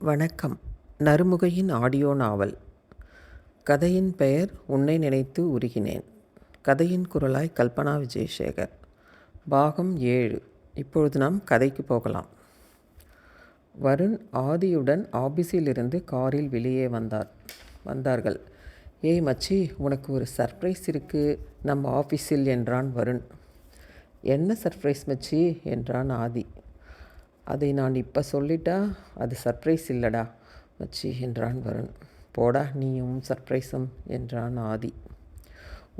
வணக்கம். நறுமுகையின் audio novel. கதையின் பெயர் உன்னை நினைத்து உருகினேன். கதையின் குரலாய் கல்பனா விஜயசேகர். பாகம் ஏழு. இப்பொழுது நாம் கதைக்கு போகலாம். வருண் ஆதியுடன் ஆபீஸிலிருந்து காரில் வெளியே வந்தார். வந்தார்கள். ஏய் மச்சி உனக்கு ஒரு சர்ப்ரைஸ் இருக்குது நம்ம ஆஃபீஸில் என்றான் வருண். என்ன சர்ப்ரைஸ் மச்சி? என்றான் ஆதி. அதை நான் இப்போ சொல்லிட்டா அது சர்ப்ரைஸ் இல்லடா மச்சி என்றான் வருண். போடா நீயும் சர்ப்ரைஸும் என்றான் ஆதி.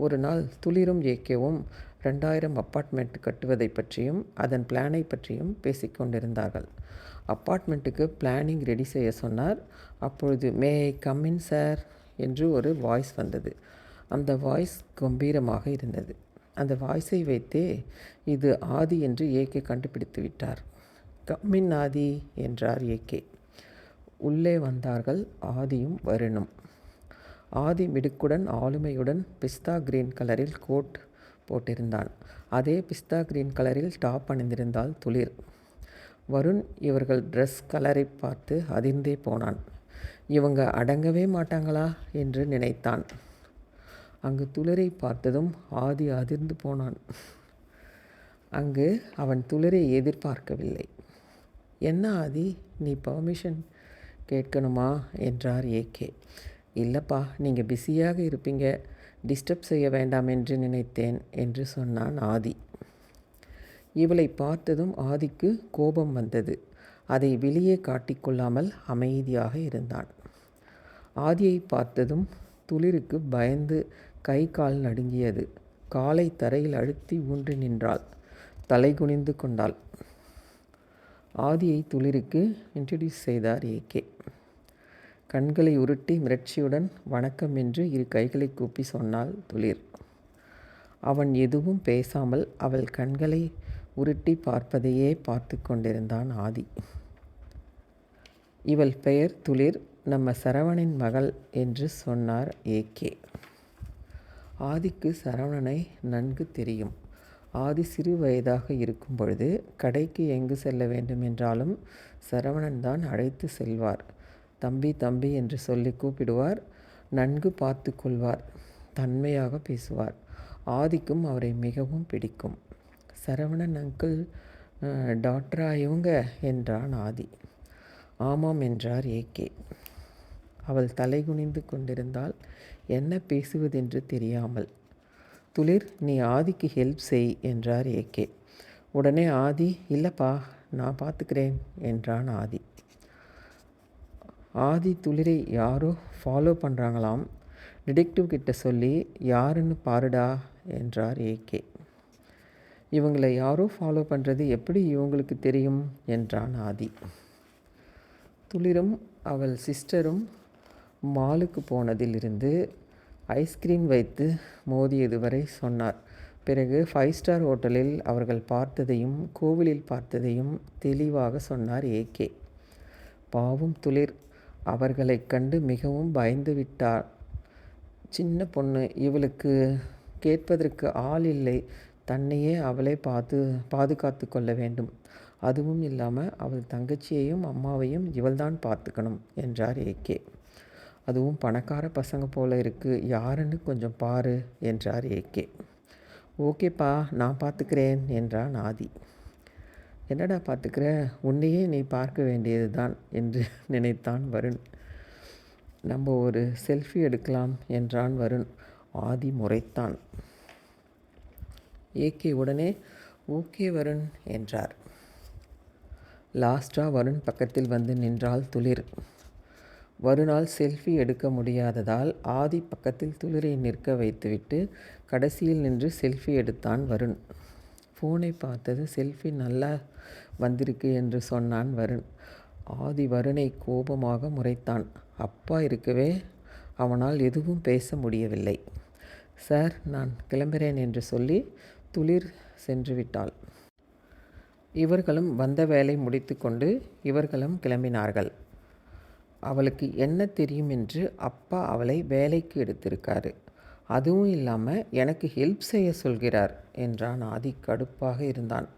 ஒரு நாள் துளிரும் ஏக்கேவும் ரெண்டாயிரம் அப்பார்ட்மெண்ட் கட்டுவதை பற்றியும் அதன் பிளானை பற்றியும் பேசிக்கொண்டிருந்தார்கள் அப்பார்ட்மெண்ட்டுக்கு பிளானிங் ரெடி செய்ய சொன்னார். அப்பொழுது மே ஐ கம்மின் சார் என்று ஒரு வாய்ஸ் வந்தது. அந்த வாய்ஸ் கம்பீரமாக இருந்தது. அந்த வாய்ஸை வைத்தே இது ஆதி என்று ஏகே கண்டுபிடித்து விட்டார். கம்மின் ஆதி என்றார் ஏகே. உள்ளே வந்தார்கள் ஆதியும் வருணும். ஆதி மிடுக்குடன் ஆளுமையுடன் பிஸ்தா கிரீன் கலரில் கோட் போட்டிருந்தான். அதே பிஸ்தா கிரீன் கலரில் டாப் அணிந்திருந்தால் துளிர். வருண் இவர்கள் ட்ரெஸ் கலரை பார்த்து அதிர்ந்தே போனான். இவங்க அடங்கவே மாட்டாங்களா என்று நினைத்தான். அங்கு துளிரை பார்த்ததும் ஆதி அதிர்ந்து போனான். அங்கு அவன் துளிரை எதிர்பார்க்கவில்லை. என்ன ஆதி? நீ பர்மிஷன் கேட்கணுமா? என்றார் ஏகே. இல்லைப்பா நீங்கள் பிஸியாக இருப்பீங்க. டிஸ்டர்ப் செய்ய வேண்டாம் என்று நினைத்தேன் என்று சொன்னான் ஆதி. இவளை பார்த்ததும் ஆதிக்கு கோபம் வந்தது. அதை வெளியே காட்டிக்கொள்ளாமல் அமைதியாக இருந்தான். ஆதியை பார்த்ததும் துளிருக்கு பயந்து கை கால் நடுங்கியது. காலை தரையில் அழுத்தி ஊன்றி நின்றாள். தலை குனிந்து கொண்டாள். ஆதியை துளிருக்கு இன்ட்ரடியூஸ் செய்தார் ஏகே கண்களை உருட்டி மிரட்சியுடன் வணக்கம் என்று இரு கைகளை கூப்பி சொன்னாள் துளிர். அவன் எதுவும் பேசாமல் அவள் கண்களை உருட்டி பார்ப்பதையே பார்த்து கொண்டிருந்தான் ஆதி. இவள் பெயர் துளிர் நம்ம சரவணின் மகள் என்று சொன்னார் ஏகே ஆதிக்கு சரவணனை நன்கு தெரியும். ஆதி சிறு வயதாக இருக்கும் பொழுது கடைக்கு எங்கு செல்ல வேண்டும் என்றாலும் சரவணன் தான் அழைத்து செல்வார். தம்பி தம்பி என்று சொல்லி கூப்பிடுவார். நன்கு பார்த்து கொள்வார். தன்மையாக பேசுவார். ஆதிக்கும் அவரை மிகவும் பிடிக்கும். சரவணன் அங்கிள் டாக்டரா இவங்க? என்றான் ஆதி. ஆமாம் என்றார் ஏகே அவள் தலைகுனிந்து கொண்டிருந்தால் என்ன பேசுவதென்று தெரியாமல் துளிர் நீ ஆதிக்கு ஹெல்ப் செய் என்றார் ஏகே. உடனே ஆதி இல்லைப்பா நான் பார்த்துக்கிறேன் என்றான் ஆதி. ஆதி துளிரை யாரோ ஃபாலோ பண்ணுறாங்களாம் டிடெக்டிவ் கிட்ட சொல்லி யாருன்னு பாருடா என்றார் ஏகே. இவங்களை யாரோ ஃபாலோ பண்ணுறது எப்படி இவங்களுக்கு தெரியும்? என்றான் ஆதி. துளிரும் அவள் சிஸ்டரும் மாலுக்கு போனதிலிருந்து ஐஸ்கிரீம் வைத்து மோதியது வரை சொன்னார். பிறகு ஃபைவ் ஸ்டார் ஹோட்டலில் அவர்கள் பார்த்ததையும் கோவிலில் பார்த்ததையும் தெளிவாக சொன்னார் ஏகே பாவும் துளிர். அவர்களைக் கண்டு மிகவும் பயந்து விட்டார். சின்ன பொண்ணு இவளுக்கு கேட்பதற்கு ஆள் இல்லை. தன்னையே அவளை பார்த்து பாதுகாத்து கொள்ள வேண்டும். அதுவும் இல்லாமல் அவள் தங்கச்சியையும் அம்மாவையும் இவள்தான் பார்த்துக்கணும் என்றார் ஏகே அதுவும் பணக்கார பசங்க போல் இருக்குது யாருன்னு கொஞ்சம் பாரு என்றார் ஏகே ஓகேப்பா நான் பார்த்துக்கிறேன் என்றான் ஆதி. என்னடா பார்த்துக்கிற உன்னையே நீ பார்க்க வேண்டியது தான் என்று நினைத்தான் வருண். நம்ம ஒரு செல்ஃபி எடுக்கலாம் என்றான் வருண். ஆதி முறைத்தான். ஏகே உடனே ஓகே வருண் என்றார். லாஸ்டாக வருண் பக்கத்தில் வந்து நின்றால் துளிர். வருணால் செல்ஃபி எடுக்க முடியாததால் ஆதி பக்கத்தில் துளிரை நிற்க வைத்துவிட்டு கடைசியில் நின்று செல்ஃபி எடுத்தான் வருண். ஃபோனை பார்த்தது செல்ஃபி நல்லா வந்திருக்கு என்று சொன்னான் வருண். ஆதி வருணை கோபமாக முறைத்தான். அப்பா இருக்கவே அவனால் எதுவும் பேச முடியவில்லை. சார் நான் கிளம்புகிறேன் என்று சொல்லி துளிர் சென்று விட்டாள். இவர்களும் வந்த வேலை முடித்துக்கொண்டு இவர்களும் கிளம்பினார்கள். அவளுக்கு என்ன தெரியும் என்று அப்பா அவளை வேலைக்கு எடுத்திருக்காரு. அதுவும் இல்லாமல் எனக்கு ஹெல்ப் செய்ய சொல்கிறார் என்றான் ஆதி கடுப்பாக இருந்தான்.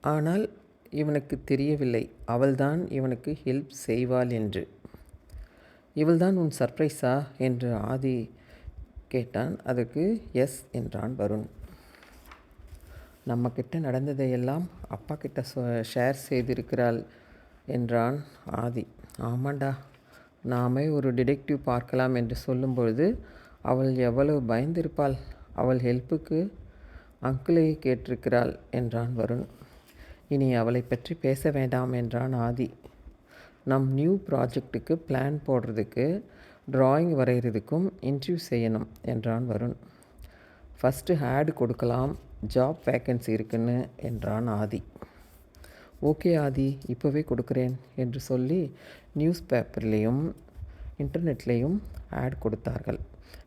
ஆனால் இவனுக்கு தெரியவில்லை. அவள்தான் இவனுக்கு ஹெல்ப் செய்வாள் என்று. இவள்தான் உன் சர்ப்ரைஸா என்று ஆதி கேட்டான். அதற்கு எஸ் என்றான் வருண். நம்மக்கிட்ட நடந்ததையெல்லாம் அப்பா கிட்ட ஷேர் செய்திருக்கிறாள் என்றான் ஆதி. ஆமாண்டா. நாமே ஒரு டிடெக்டிவ் பார்க்கலாம் என்று சொல்லும்பொழுது அவள் எவ்வளவு பயந்திருப்பாள். அவள் ஹெல்ப்புக்கு அங்கிளை கேட்டிருக்கிறாள் என்றான் வருண். இனி அவளை பற்றி பேச வேண்டாம் என்றான் ஆதி. நம் நியூ ப்ராஜெக்ட்டுக்கு பிளான் போடுறதுக்கு ட்ராயிங் வரைகிறதுக்கும் இன்டர்வியூ செய்யணும் என்றான் வருண். ஃபஸ்ட்டு ஆடு கொடுக்கலாம். ஜாப் வேக்கன்சி இருக்குன்னு என்றான் ஆதி. ஓகே ஆதி இப்போவே கொடுக்குறேன் என்று சொல்லி நியூஸ் பேப்பர்லேயும் இன்டர்நெட்லேயும் ஆட் கொடுத்தார்கள்.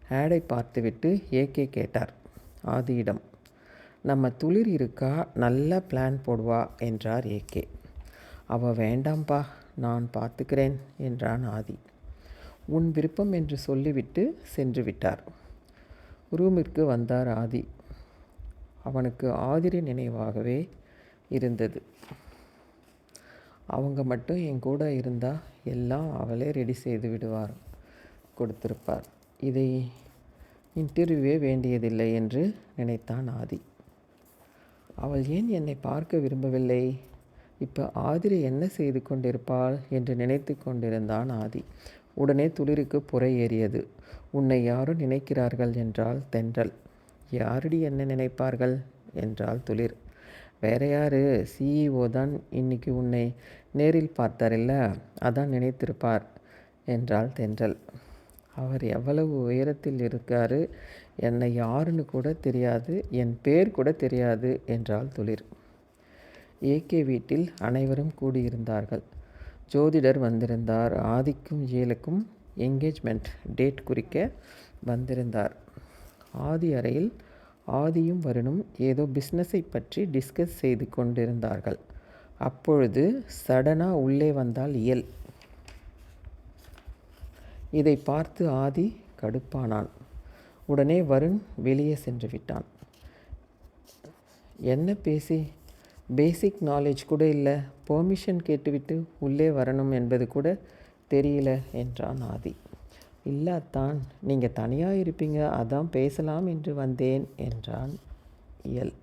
ஆடை பார்த்துவிட்டு ஏகே கேட்டார் ஆதியிடம் நம்ம துளிர் இருக்கா? நல்லா பிளான் போடுவா? என்றார் ஏகே அவ வேண்டாம்ப்பா நான் பார்த்துக்கிறேன் என்றான் ஆதி. உன் விருப்பம் என்று சொல்லிவிட்டு சென்று விட்டார். ரூமிற்கு வந்தார் ஆதி. அவனுக்கு ஆதிரி நினைவாகவே இருந்தது. அவங்க மட்டும் என் கூட இருந்தால் எல்லாம் அவளே ரெடி செய்து விடுவார் கொடுத்திருப்பார். இதை இன்டர்வியூவே வேண்டியதில்லை என்று நினைத்தான் ஆதி. அவள் ஏன் என்னை பார்க்க விரும்பவில்லை? இப்போ ஆதிரி என்ன செய்து கொண்டிருப்பாள் என்று நினைத்து கொண்டிருந்தான் ஆதி. உடனே துளிருக்கு புறை ஏறியது. உன்னை யாரும் நினைக்கிறார்கள் என்றால் தென்றல். யாரடி என்ன நினைப்பார்கள்? என்றால் துளிர். வேற யார்? சிஇஓ தான். இன்னைக்கு உன்னை நேரில் பார்த்தாரில்ல அதான் நினைத்திருப்பார் என்றாள் தென்றல். அவர் எவ்வளவு உயரத்தில் இருக்காரு என்னை யாருன்னு கூட தெரியாது என் பேர் கூட தெரியாது என்றாள் துளிர். ஏகே வீட்டில் அனைவரும் கூடியிருந்தார்கள். ஜோதிடர் வந்திருந்தார். ஆதிக்கும் ஏழுக்கும் என்கேஜ்மெண்ட் டேட் குறிக்க வந்திருந்தார். ஆதி அறையில் ஆதியும் வருணும் ஏதோ பிஸ்னஸை பற்றி டிஸ்கஸ் செய்து கொண்டிருந்தார்கள். அப்பொழுது சடனாக உள்ளே வந்தால் இயல். இதை பார்த்து ஆதி கடுப்பானான். உடனே வருண் வெளியே சென்று விட்டான். என்ன பேசி? பேசிக் நாலேஜ் கூட இல்லை. பெர்மிஷன் கேட்டுவிட்டு உள்ளே வரணும் என்பது கூட தெரியல என்றான் ஆதி. இல்லாத்தான் நீங்கள் தனியாக இருப்பீங்க. அதான் பேசலாம் என்று வந்தேன் என்றான் இயல்.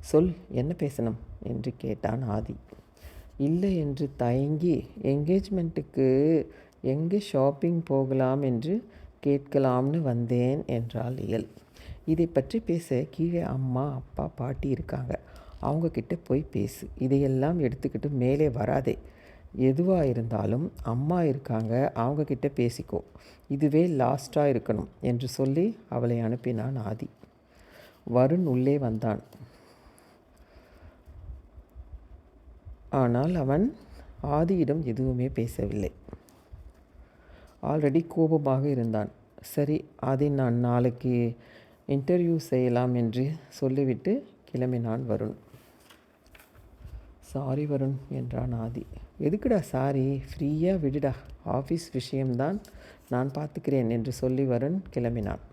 சொல் என்ன பேசணும்? என்று கேட்டான் ஆதி. இல்லை என்று தயங்கி என்கேஜ்மெண்ட்டுக்கு எங்கே ஷாப்பிங் போகலாம் என்று கேட்கலாம்னு வந்தேன் என்றால் இயல். இதை பற்றி பேச கீழே அம்மா அப்பா பாட்டி இருக்காங்க. அவங்கக்கிட்ட போய் பேசு. இதையெல்லாம் எடுத்துக்கிட்டு மேலே வராதே. எதுவாக இருந்தாலும் அம்மா இருக்காங்க அவங்கக்கிட்ட பேசிக்கோ. இதுவே லாஸ்ட்டாக இருக்கணும் என்று சொல்லி அவளை அனுப்பினான் ஆதி. வருண் உள்ளே வந்தான். ஆனால் அவன் ஆதியிடம் எதுவுமே பேசவில்லை. ஆல்ரெடி கோபமாக இருந்தான். சரி அதை நான் நாளைக்கு இன்டர்வியூ செய்யலாம் என்று சொல்லிவிட்டு கிளம்பினான் வருண். சாரி வருண் என்றான் ஆதி. எதுக்குடா சாரி? ஃப்ரீயாக விடுடா. ஆஃபீஸ் விஷயம்தான் நான் பார்த்துக்கிறேன் என்று சொல்லி வருண் கிளம்பினான்.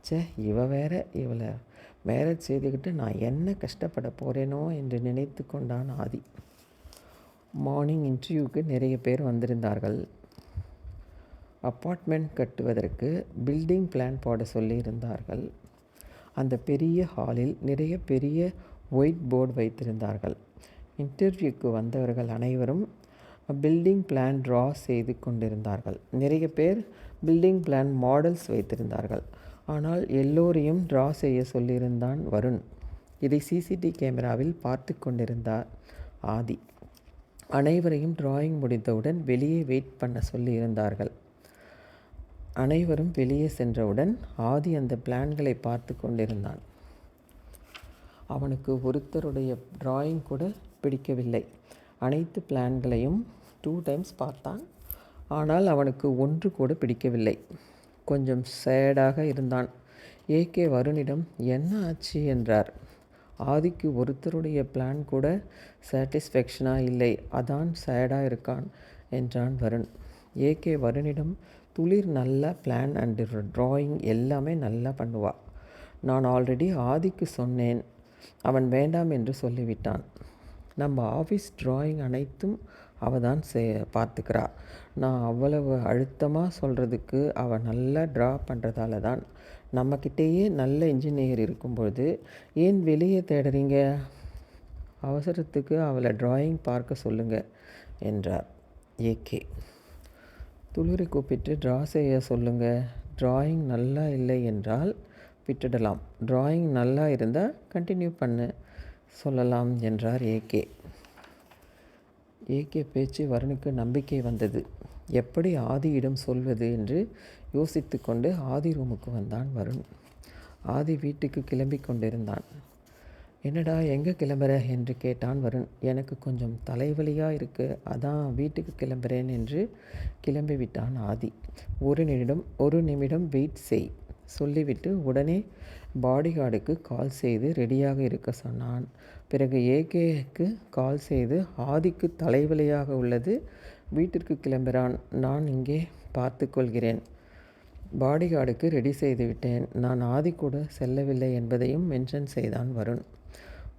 சே இவ வேற இவளை மேரேஜ் செய்துக்கிட்டு நான் என்ன கஷ்டப்பட போகிறேனோ என்று நினைத்து கொண்டான் ஆதி. மார்னிங் இன்டர்வியூக்கு நிறைய பேர் வந்திருந்தார்கள். அப்பார்ட்மெண்ட் கட்டுவதற்கு பில்டிங் பிளான் போட சொல்லியிருந்தார்கள். அந்த பெரிய ஹாலில் நிறைய பெரிய ஒயிட் போர்டு வைத்திருந்தார்கள். இன்டர்வியூக்கு வந்தவர்கள் அனைவரும் பில்டிங் பிளான் ட்ரா செய்து கொண்டிருந்தார்கள். நிறைய பேர் பில்டிங் பிளான் மாடல்ஸ் வைத்திருந்தார்கள். ஆனால் எல்லோரையும் ட்ரா செய்ய சொல்லியிருந்தான் வருண். இதை சிசிடி கேமராவில் பார்த்து கொண்டிருந்தார் ஆதி. அனைவரையும் டிராயிங் முடிந்தவுடன் வெளியே வெயிட் பண்ண சொல்லியிருந்தார்கள். அனைவரும் வெளியே சென்றவுடன் ஆதி அந்த பிளான்களை பார்த்து கொண்டிருந்தான். அவனுக்கு ஒருத்தருடைய டிராயிங் கூட பிடிக்கவில்லை. அனைத்து பிளான்களையும் டூ டைம்ஸ் பார்த்தான். ஆனால் அவனுக்கு ஒன்று கூட பிடிக்கவில்லை. கொஞ்சம் சேடாக இருந்தான். ஏகே வருணிடம் என்ன ஆச்சு? என்றார். ஆதிக்கு ஒருத்தருடைய பிளான் கூட சாட்டிஸ்ஃபேக்ஷனாக இல்லை. அதான் சேடாக இருக்கான் என்றான் வருண். ஏகே வருணிடம் துளிர் நல்லா பிளான் அண்டு ட்ராயிங் எல்லாமே நல்லா பண்ணுவா. நான் ஆல்ரெடி ஆதிக்கு சொன்னேன். அவன் வேண்டாம் என்று சொல்லிவிட்டான். நம்ம ஆஃபீஸ் ட்ராயிங் அனைத்தும் அவள் தான் சே பார்த்துக்கிறா. நான் அவ்வளவு அழுத்தமாக சொல்கிறதுக்கு அவள் நல்லா ட்ரா பண்ணுறதால தான் நம்மக்கிட்டேயே நல்ல இன்ஜினியர் இருக்கும்பொழுது ஏன் வெளியே தேடுறீங்க? அவசரத்துக்கு அவளை டிராயிங் பார்க்க சொல்லுங்கள் என்றார். ஏகே துளிரை கூப்பிட்டு ட்ரா செய்ய சொல்லுங்கள் டிராயிங் நல்லா இல்லை என்றால் விட்டுடலாம். டிராயிங் நல்லா இருந்தால் கண்டினியூ பண்ணு சொல்லலாம் என்றார் ஏகே ஏகே பேச்சு வருணுக்கு நம்பிக்கை வந்தது. எப்படி ஆதியிடம் சொல்வது என்று யோசித்து கொண்டு ஆதி ரூமுக்கு வந்தான் வருண். ஆதி வீட்டுக்கு கிளம்பி கொண்டிருந்தான். என்னடா எங்கே கிளம்புற? என்று கேட்டான் வருண். எனக்கு கொஞ்சம் தலைவலியாக இருக்கு. அதான் வீட்டுக்கு கிளம்புறேன் என்று கிளம்பி விட்டான் ஆதி. ஒரு நிமிடம் ஒரு நிமிடம் வெயிட் செய் சொல்லிவிட்டு உடனே பாடிகார்டுக்கு கால் செய்து ரெடியாக இருக்க சொன்னான். பிறகு ஏகேக்கு கால் செய்து ஆதிக்கு தலைவலியாக உள்ளது. வீட்டிற்கு கிளம்புகிறான் நான் இங்கே பார்த்து கொள்கிறேன் பாடிகார்டுக்கு ரெடி செய்து விட்டேன் நான் ஆதி கூட செல்லவில்லை என்பதையும் மென்ஷன் செய்தான் வருண்.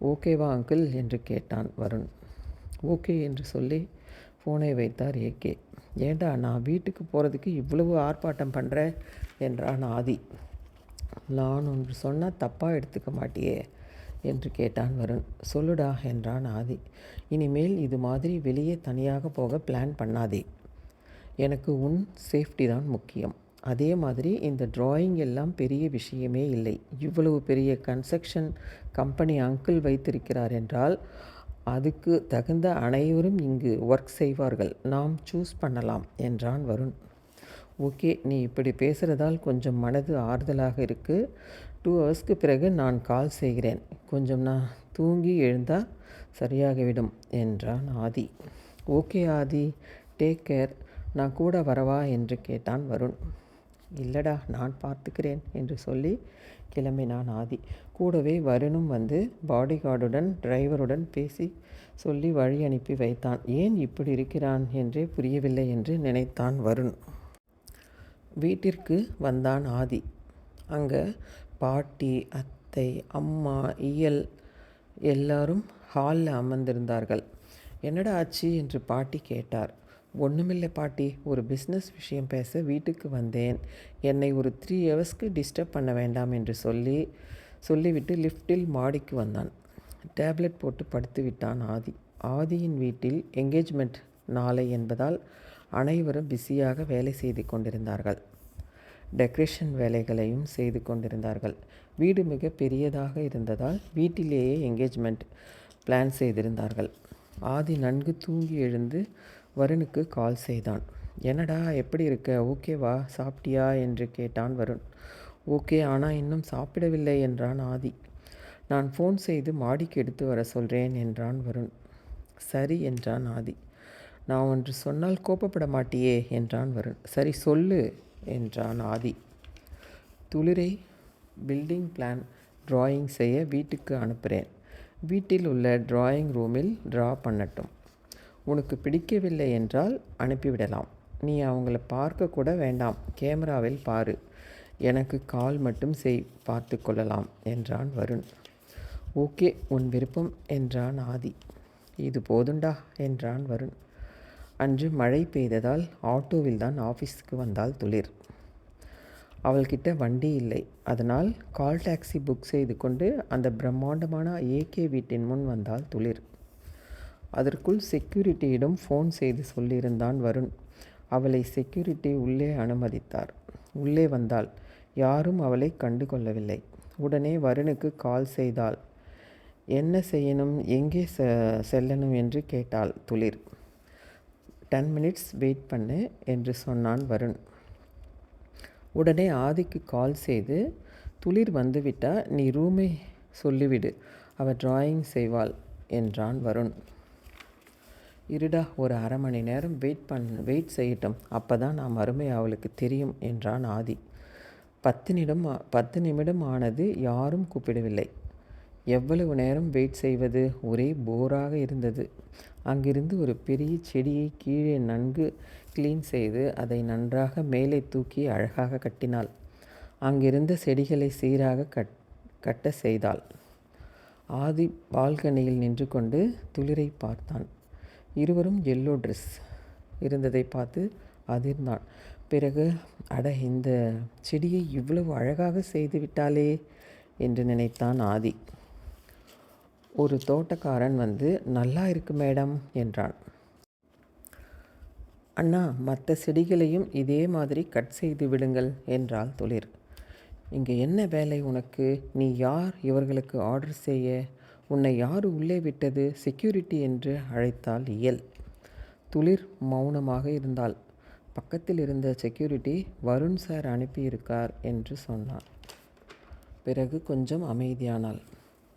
ஓகேவா அங்கிள் என்று கேட்டான் வருண். ஓகே என்று சொல்லி ஃபோனை வைத்தார் ஏகே. ஏண்டா நான் வீட்டுக்கு போகிறதுக்கு இவ்வளவு ஆர்ப்பாட்டம் பண்ணுறேன் என்றான் ஆதி. நான் ஒன்று சொன்னால் தப்பாக எடுத்துக்க மாட்டியே. என்று கேட்டான் வருண். சொல்லுடா என்றான் ஆதி. இனிமேல் இது மாதிரி வெளியே தனியாக போக பிளான் பண்ணாதே. எனக்கு உன் சேஃப்டி தான் முக்கியம். அதே மாதிரி இந்த டிராயிங் எல்லாம் பெரிய விஷயமே இல்லை. இவ்வளவு பெரிய கன்ஸ்ட்ரக்ஷன் கம்பெனி அங்கிள் வைத்திருக்கிறார் என்றால் அதுக்கு தகுந்த அனைவரும் இங்கு ஒர்க் செய்வார்கள். நாம் சூஸ் பண்ணலாம் என்றான் வருண். ஓகே நீ இப்படி பேசுகிறதால் கொஞ்சம் மனது ஆறுதலாக இருக்குது டூ ஹவர்ஸ்க்கு பிறகு நான் கால் செய்கிறேன். கொஞ்சம் நான் தூங்கி எழுந்தால் சரியாகிவிடும் என்றான் Adhi. Okay Adhi take care நான் கூட வரவா என்று கேட்டான் வருண். இல்லடா நான் பார்த்துக்கிறேன் என்று சொல்லி கிளம்பினான் ஆதி. கூடவே வருணும் வந்து பாடிகார்டுடன் டிரைவருடன் பேசி சொல்லி வழி அனுப்பி வைத்தான். ஏன் இப்படி இருக்கிறான் என்றே புரியவில்லை என்று நினைத்தான் வருண். வீட்டிற்கு வந்தான் ஆதி. அங்கே பாட்டி அத்தை அம்மா இயல் எல்லாரும் ஹாலில் அமர்ந்திருந்தார்கள். என்னடா ஆச்சு? என்று பாட்டி கேட்டார். ஒன்றுமில்லை பாட்டி ஒரு பிஸ்னஸ் விஷயம் பேச வீட்டுக்கு வந்தேன். என்னை ஒரு த்ரீ ஹவர்ஸ்க்கு டிஸ்டர்ப் பண்ண வேண்டாம் என்று சொல்லி சொல்லிவிட்டு லிஃப்ட்டில் மாடிக்கு வந்தான். டேப்லெட் போட்டு படுத்து விட்டான் ஆதி. ஆதியின் வீட்டில் என்கேஜ்மெண்ட் நாளை என்பதால் அனைவரும் பிஸியாக வேலை செய்து கொண்டிருந்தார்கள். டெக்கரேஷன் வேலைகளையும் செய்து கொண்டிருந்தார்கள். வீடு மிக பெரியதாக இருந்ததால் வீட்டிலேயே என்கேஜ்மெண்ட் பிளான் செய்திருந்தார்கள். ஆதி நன்கு தூங்கி எழுந்து வருணுக்கு கால் செய்தான். என்னடா எப்படி இருக்க? ஓகேவா சாப்பிட்டியா? என்று கேட்டான் வருண். ஓகே ஆனால் இன்னும் சாப்பிடவில்லை என்றான் ஆதி. நான் ஃபோன் செய்து மாடிக்கு எடுத்து வர சொல்கிறேன் என்றான் வருண். சரி என்றான் ஆதி. நான் ஒன்று சொன்னால் கோபப்பட மாட்டியே என்றான் வருண். சரி சொல்லு. என்றான் ஆதி. துளிரை பில்டிங் பிளான் டிராயிங் செய்ய வீட்டுக்கு அனுப்புகிறேன் வீட்டில் உள்ள டிராயிங் ரூமில் ட்ரா பண்ணட்டும். உனக்கு பிடிக்கவில்லை என்றால் அனுப்பிவிடலாம் நீ அவங்கள பார்க்க கூட வேண்டாம். கேமராவில் பாரு. எனக்கு கால் மட்டும் செய் பார்த்து கொள்ளலாம் என்றான் வருண். ஓகே உன் விருப்பம் என்றான் ஆதி. இது போதுண்டா என்றான் வருண். அன்று மழை பெய்ததால் ஆட்டோவில் தான் ஆஃபீஸுக்கு வந்தால் துளிர். அவள்கிட்ட வண்டி இல்லை. அதனால் கால் டாக்ஸி புக் செய்து கொண்டு அந்த பிரம்மாண்டமான ஏகே வீட்டின் முன் வந்தால் துளிர். அதற்குள் செக்யூரிட்டியிடம் ஃபோன் செய்து சொல்லியிருந்தான் வருண். அவளை செக்யூரிட்டி உள்ளே அனுமதித்தார். உள்ளே வந்தாள். யாரும் அவளை கண்டு கொள்ளவில்லை. உடனே வருணுக்கு கால் செய்தால் என்ன செய்யணும்? எங்கே செ செல்லணும்? என்று கேட்டாள் துளிர். டென் மினிட்ஸ் வெயிட் பண்ணு என்று சொன்னான் வருண். உடனே ஆதிக்கு கால் செய்து துளிர் வந்துவிட்டால் நீ ரூமை சொல்லிவிடு அவள் டிராயிங் செய்வாள் என்றான் வருண். இருடா ஒரு அரை மணி நேரம் வெயிட் பண்ண வெயிட் செய்யட்டும் அப்போ தான் நான் அருமை அவளுக்கு தெரியும் என்றான் ஆதி. பத்து நிமிடம் பத்து நிமிடம் ஆனது யாரும் கூப்பிடவில்லை. எவ்வளவு நேரம் வெயிட் செய்வது? ஒரே போராக இருந்தது. அங்கிருந்து ஒரு பெரிய செடியை கீழே நன்கு க்ளீன் செய்து அதை நன்றாக மேலே தூக்கி அழகாக கட்டினாள். அங்கிருந்த செடிகளை சீராக கட் கட்ட செய்தாள். ஆதி பால்கனியில் நின்று கொண்டு துளிரை பார்த்தான். இருவரும் எல்லோ ட்ரெஸ் இருந்ததை பார்த்து அதிர்ந்தான் பிறகு அட இந்த செடியை இவ்வளவு அழகாக செய்து விட்டாளே என்று நினைத்தான் ஆதி. ஒரு தோட்டக்காரன் வந்து நல்லா இருக்கு மேடம் என்றான். அண்ணா மற்ற செடிகளையும் இதே மாதிரி கட் செய்து விடுங்கள் என்றாள் துளிர் இங்கே என்ன வேலை உனக்கு? நீ யார்? இவர்களுக்கு ஆர்டர் செய்ய? உன்னை யார் உள்ளே விட்டது? செக்யூரிட்டி என்று அழைத்தாள் இயல். துளிர் மௌனமாக இருந்தாள். பக்கத்தில் இருந்த செக்யூரிட்டி வருண் சார் அனுப்பியிருக்கார் என்று சொன்னார் பிறகு கொஞ்சம் அமைதியானாள்.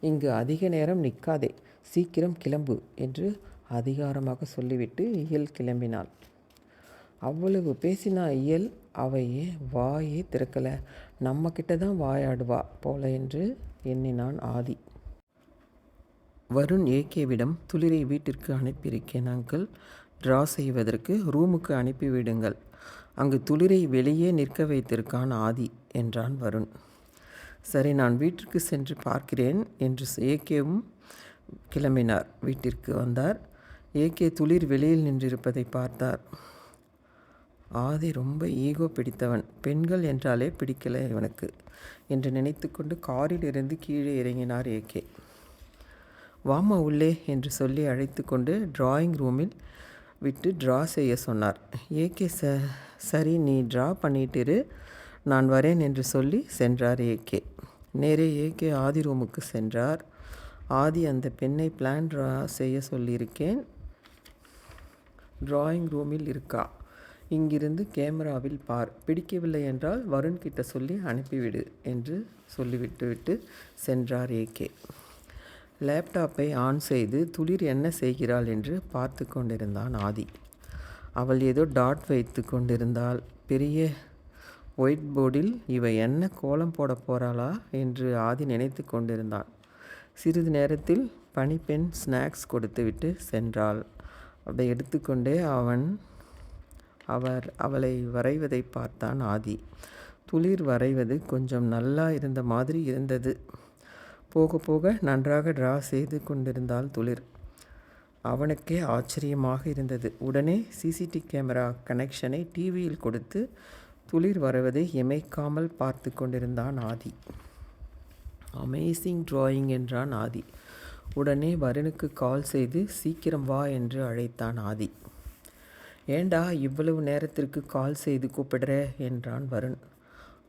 இங்கு அதிக நேரம் நிற்காதே சீக்கிரம் கிளம்பு என்று அதிகாரமாக சொல்லிவிட்டு இயல் கிளம்பினாள். அவ்வளவு பேசினா இயல் அவையே வாயே திறக்கலை. நம்மக்கிட்ட தான் வாயாடுவா போல என்று எண்ணினான் ஆதி. வருண் ஏகேவிடம் துளிரை வீட்டிற்கு அனுப்பியிருக்கேன் அங்கிள். ட்ரா செய்வதற்கு ரூமுக்கு அனுப்பிவிடுங்கள். அங்கு துளிரை வெளியே நிற்க வைத்திருக்கான் ஆதி என்றான் வருண். சரி நான் வீட்டிற்கு சென்று பார்க்கிறேன் என்று ஏகேவும் கிளம்பினார். வீட்டிற்கு வந்தார். ஏகே துளிர் வெளியில் நின்றிருப்பதை பார்த்தார். ஆதி ரொம்ப ஈகோ பிடித்தவன். பெண்கள் என்றாலே பிடிக்கலை இவனுக்கு என்று நினைத்து கொண்டு காரில் இருந்து கீழே இறங்கினார் ஏகே. வாமா உள்ளே என்று சொல்லி அழைத்து கொண்டு டிராயிங் ரூமில் விட்டு ட்ரா செய்ய சொன்னார். ஏகே ச சரி நீ ட்ரா பண்ணிட்டிரு. நான் வரேன் என்று சொல்லி சென்றார் ஏகே. நேரே ஏகே ஆதி ரூமுக்கு சென்றார். ஆதி அந்த பெண்ணை பிளான் ட்ரா செய்ய சொல்லியிருக்கேன். ட்ராயிங் ரூமில் இருக்கா? இங்கிருந்து கேமராவில் பார். பிடிக்கவில்லை என்றால் வருண் கிட்ட சொல்லி அனுப்பிவிடு என்று சொல்லிவிட்டுவிட்டு சென்றார் ஏகே. லேப்டாப்பை ஆன் செய்து துளிர் என்ன செய்கிறாள் என்று பார்த்து கொண்டிருந்தான் ஆதி. அவள் ஏதோ டாட் வைத்து கொண்டிருந்தாள். பெரிய ஒயிட் போர்டில் இவ என்ன கோலம் போட போகிறாளா என்று ஆதி நினைத்து கொண்டிருந்தான் சிறிது நேரத்தில் பனிப்பெண் ஸ்நாக்ஸ் கொடுத்துவிட்டு சென்றாள். அதை எடுத்துக்கொண்டே அவன் அவர் அவளை வரைவதை பார்த்தான் ஆதி. துளிர் வரைவது கொஞ்சம் நல்லா இருந்த மாதிரி இருந்தது. போக போக நன்றாக ட்ரா செய்து கொண்டிருந்தாள் துளிர். அவனுக்கே ஆச்சரியமாக இருந்தது. உடனே சிசிடி கேமரா கனெக்ஷனை டிவியில் கொடுத்து துளிர் வருவதை இமைக்காமல் பார்த்து கொண்டிருந்தான் ஆதி. அமேசிங் டிராயிங் என்றான் ஆதி. உடனே வருணுக்கு கால் செய்து சீக்கிரம் வா என்று அழைத்தான் ஆதி. ஏண்டா இவ்வளவு நேரத்திற்கு கால் செய்து கூப்பிடுற? என்றான் வருண்.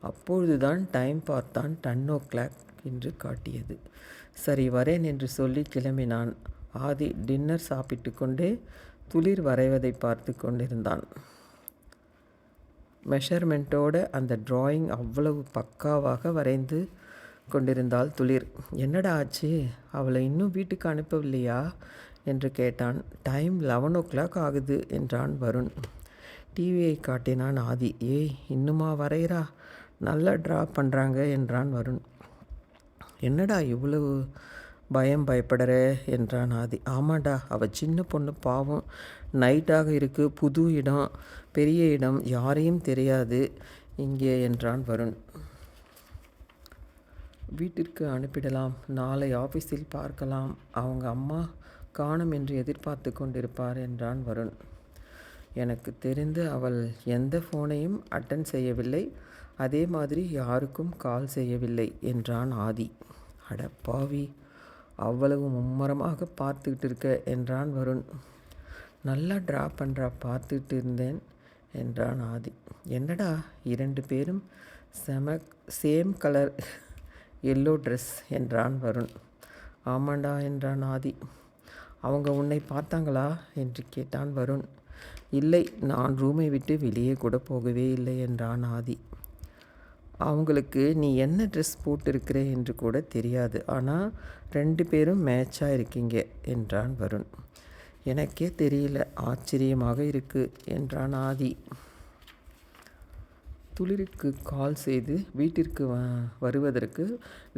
அப்பொழுதுதான் டைம் பார்த்தான் டென் ஓ கிளாக் என்று காட்டியது. சரி வரேன் என்று சொல்லி கிளம்பினான். ஆதி டின்னர் சாப்பிட்டு கொண்டே துளிர் வரைவதை பார்த்து கொண்டிருந்தான். மெஷர்மெண்ட்டோட அந்த ட்ராயிங் அவ்வளவு பக்காவாக வரைந்து கொண்டிருந்தாள் துளிர். என்னடா ஆச்சு? அவளை இன்னும் வீட்டுக்கு அனுப்பவில்லையா? என்று கேட்டான். டைம் லெவன் ஓ கிளாக் ஆகுது என்றான் வருண். டிவியை காட்டினான் ஆதி. ஏய் இன்னுமா வரைகிறா நல்லா ட்ரா பண்ணுறாங்க என்றான் வருண். என்னடா இவ்வளவு பயம் பயப்படுற? என்றான் ஆதி. ஆமாடா அவள் சின்ன பொண்ணு பாவம். நைட்டாக இருக்குது புது இடம் பெரிய இடம் யாரையும் தெரியாது. இங்கே என்றான் வருண். வீட்டிற்கு அனுப்பிடலாம். நாளை ஆஃபீஸில் பார்க்கலாம். அவங்க அம்மா காணும் என்று எதிர்பார்த்து கொண்டிருப்பார் என்றான் வருண். எனக்கு தெரிந்து அவள் எந்த ஃபோனையும் அட்டன் செய்யவில்லை. அதே மாதிரி யாருக்கும் கால் செய்யவில்லை என்றான் ஆதி. அடப்பாவி. அவ்வளவு மும்மரமாக பார்த்துக்கிட்டு இருக்க என்றான் வருண். நல்லா ட்ரா பண்ணுறா பார்த்துட்டு இருந்தேன் என்றான் ஆதி. என்னடா இரண்டு பேரும் செம சேம் கலர் எல்லோ ட்ரெஸ் என்றான் வருண். ஆமாண்டா என்றான் ஆதி. அவங்க உன்னை பார்த்தாங்களா? என்று கேட்டான் வருண். இல்லை நான் ரூமை விட்டு வெளியே கூட போகவே இல்லை என்றான் ஆதி. அவங்களுக்கு நீ என்ன ட்ரெஸ் போட்டிருக்கிற? என்று கூட தெரியாது. ஆனால் ரெண்டு பேரும் மேட்சாக இருக்கீங்க என்றான் வருண். எனக்கே தெரியல. ஆச்சரியமாக இருக்கு என்றான் ஆதி. துளிருக்கு கால் செய்து வீட்டிற்கு வ வருவதற்கு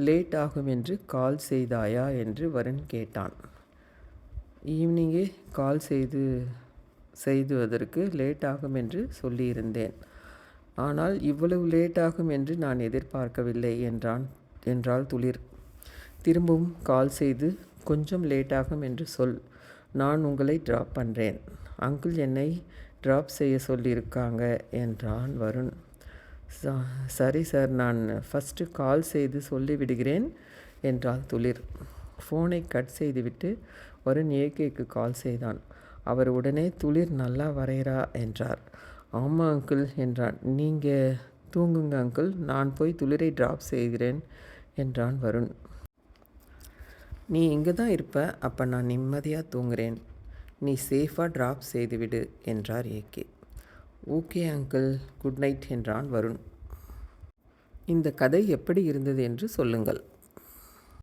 லேட் ஆகும் என்று கால் செய்தாயா? என்று வருண் கேட்டான். ஈவினிங்கே கால் செய்து செய்துவதற்கு லேட் ஆகும் என்று சொல்லியிருந்தேன். ஆனால் இவ்வளவு லேட் ஆகும் என்று நான் எதிர்பார்க்கவில்லை என்றான் என்றாள் துளிர். திரும்பவும் கால் செய்து கொஞ்சம் லேட்டாகும் என்று சொல் நான் உங்களை ட்ராப் பண்ணுறேன் அங்கிள் என்னை ட்ராப் செய்ய சொல்லியிருக்காங்க என்றான் வருண். சரி சார் நான் ஃபஸ்ட்டு கால் செய்து சொல்லிவிடுகிறேன் என்றாள் துளிர். ஃபோனை கட் செய்துவிட்டு வருண் ஏகேக்கு கால் செய்தான். அவர் உடனே துளிர் நல்லா வரைகிறா என்றார். ஆமாம் அங்கிள் என்றான். நீங்கள் தூங்குங்க அங்கிள் நான் போய் துளிரை ட்ராப் செய்கிறேன் என்றான் வருண். நீ இங்கே தான் இருப்ப அப்போ நான் நிம்மதியாக தூங்குறேன். நீ சேஃபாக ட்ராப் செய்துவிடு என்றார் AK okay uncle good night என்றான் வருண். இந்த கதை எப்படி இருந்தது என்று சொல்லுங்கள்.